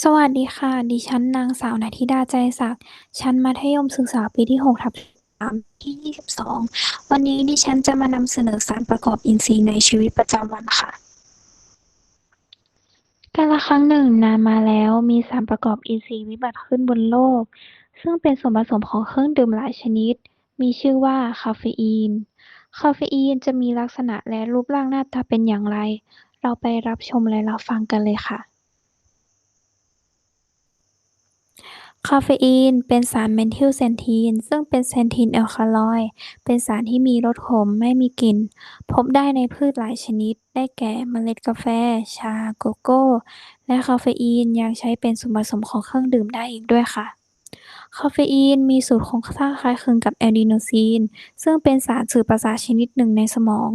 สวัสดีค่ะ ดิฉันนางสาวณทิดา ใจศักดิ์ ชั้นมัธยมศึกษาปีที่ 6 ทับ 3 ที่ 22 วันนี้ดิฉันจะมานำเสนอสารประกอบอินทรีย์ในชีวิตประจำวันค่ะกาละครั้งหนึ่งนานมาแล้วมีสารประกอบอินทรีย์วิบัติขึ้นบนโลก ซึ่งเป็นส่วนผสมของเครื่องดื่มหลายชนิด มีชื่อว่าคาเฟอีน คาเฟอีนจะมีลักษณะและรูปร่างหน้าตาเป็นอย่างไร เราไปรับชมและรับฟังกันเลยค่ะ คาเฟอีน เป็นสารเมทิลเซนทีน ซึ่งเป็นเซนทีนแอลคาลอยด์ เป็นสารที่มีรสขมไม่มีกลิ่น พบได้ในพืชหลายชนิด ได้แก่เมล็ดกาแฟ ชา โกโก้ และคาเฟอีนยังใช้เป็นส่วนผสมของเครื่องดื่มได้อีกด้วยค่ะ คาเฟอีนมีสูตรโครงสร้างคล้ายคลึงกับแอดีโนซีน ซึ่งเป็นสารสื่อประสาทชนิดหนึ่งในสมอง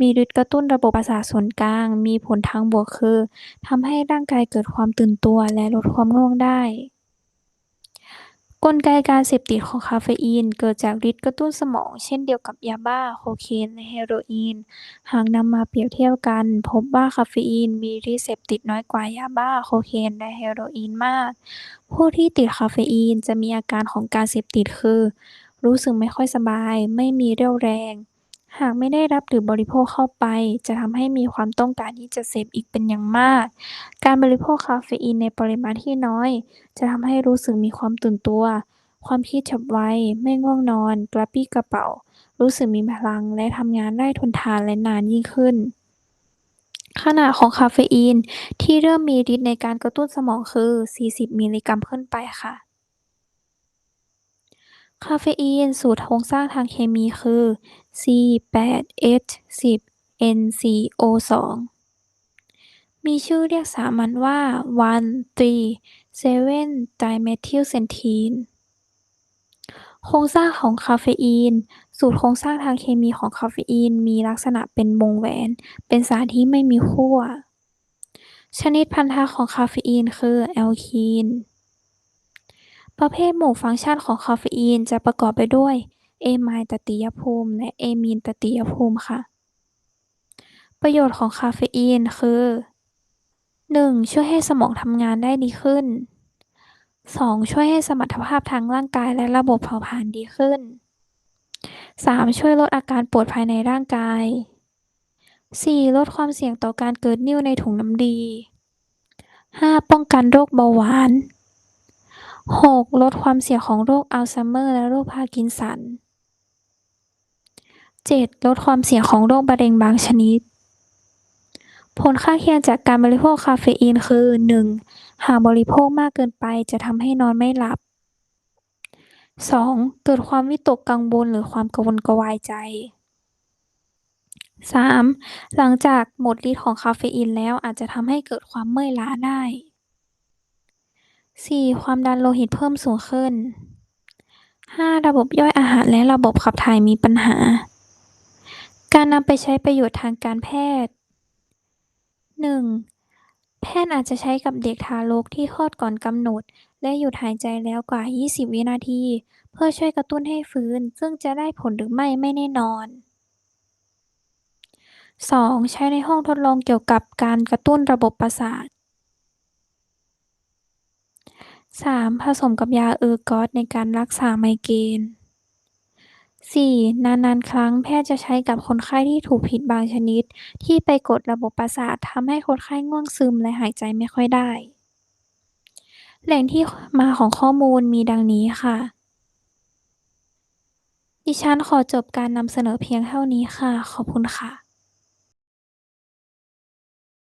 มีฤทธิ์กระตุ้นระบบประสาทส่วนกลาง มีผลทางบวกคือทำให้ร่างกายเกิดความตื่นตัวและลดความง่วงได้ กลไกการเสพติดของคาเฟอีน เกิดจากฤทธิ์กระตุ้นสมอง เช่นเดียวกับยาบ้า โคเคนและเฮโรอีน หากนำมาเปรียบเทียบกัน พบว่าคาเฟอีนมีฤทธิ์เสพติดน้อยกว่ายาบ้า โคเคนและเฮโรอีนมาก ผู้ที่ติดคาเฟอีนจะมีอาการของการเสพติดคือ รู้สึกไม่ค่อยสบาย ไม่มีเรี่ยวแรง หากไม่ได้รับหรือบริโภคเข้าไป จะทำให้มีความต้องการที่จะเสพอีกเป็นอย่างมาก การบริโภคคาเฟอีนในปริมาณที่น้อย จะทำให้รู้สึกมีความตื่นตัว ความคิดฉับไว ไม่ง่วงนอน กระปี้กระเปร่ารู้สึกมีพลังและทำงานได้ทนทานและนานยิ่งขึ้น ขนาดของคาเฟอีนที่เริ่มมีฤทธิ์ในการกระตุ้นสมองคือ 40 มิลลิกรัมขึ้นไปค่ะ คาเฟอีนสูตรโครงสร้างทางเคมีคือ C8H10NCO2 มีชื่อเรียกสามัญว่า 1,3,7-dimethylxanthine โครงสร้างของคาเฟอีน สูตรโครงสร้างทางเคมีของคาเฟอีนมีลักษณะเป็นวงแหวน เป็นสารที่ไม่มีขั้ว ชนิดพันธะของคาเฟอีนคือแอลคีน ประเภทหมู่ฟังก์ชันของคาเฟอีนจะประกอบไปด้วยเอไมล์ตติยภูมิ และเอมีนตติยภูมิค่ะ ประโยชน์ของคาเฟอีนคือ 1. ช่วยให้สมองทำงานได้ดีขึ้น 2. ช่วยให้สมรรถภาพทางร่างกายและระบบเผาผลาญดีขึ้น 3. ช่วยลดอาการปวดภายในร่างกาย 4. ลดความเสี่ยงต่อการเกิดนิ่วในถุงน้ำดี 5. ป้องกันโรคเบาหวาน 6. ลดความเสี่ยงของโรคอัลไซเมอร์และโรคพาร์กินสัน 7. ลดความเสี่ยงของโรคมะเร็งบางชนิด ผลข้างเคียงจากการบริโภคคาเฟอีนคือ 1. หากบริโภคมากเกินไปจะทำให้นอนไม่หลับ 2. เกิดความวิตกกังวลหรือความกระวนกวายใจ 3. หลังจากหมดฤทธิ์ของคาเฟอีนแล้วอาจจะทำให้เกิดความเมื่อยล้าได้ 4. ความดันโลหิตเพิ่มสูงขึ้น 5. ระบบย่อยอาหารและระบบขับถ่ายมีปัญหา การนำไปใช้ประโยชน์ทางการแพทย์ 1. แพทย์อาจจะใช้กับเด็กทารกที่คลอดก่อนกำหนด และหยุดหายใจแล้วกว่า 20 วินาที เพื่อช่วยกระตุ้นให้ฟื้น ซึ่งจะได้ผลหรือไม่ไม่แน่นอน 2. ใช้ในห้องทดลองเกี่ยวกับการกระตุ้นระบบประสาท 3. ผสมกับยาเออร์กอตในการรักษาไมเกรน 4. นานๆ ครั้งแพทย์จะใช้กับคนไข้ที่ถูกพิษบางชนิด ที่ไปกดระบบประสาททำให้คนไข้ง่วงซึมและหายใจไม่ค่อยได้ แหล่งที่มาของข้อมูลมีดังนี้ค่ะ ดิฉันขอจบการนำเสนอเพียงเท่านี้ค่ะ ขอบคุณค่ะ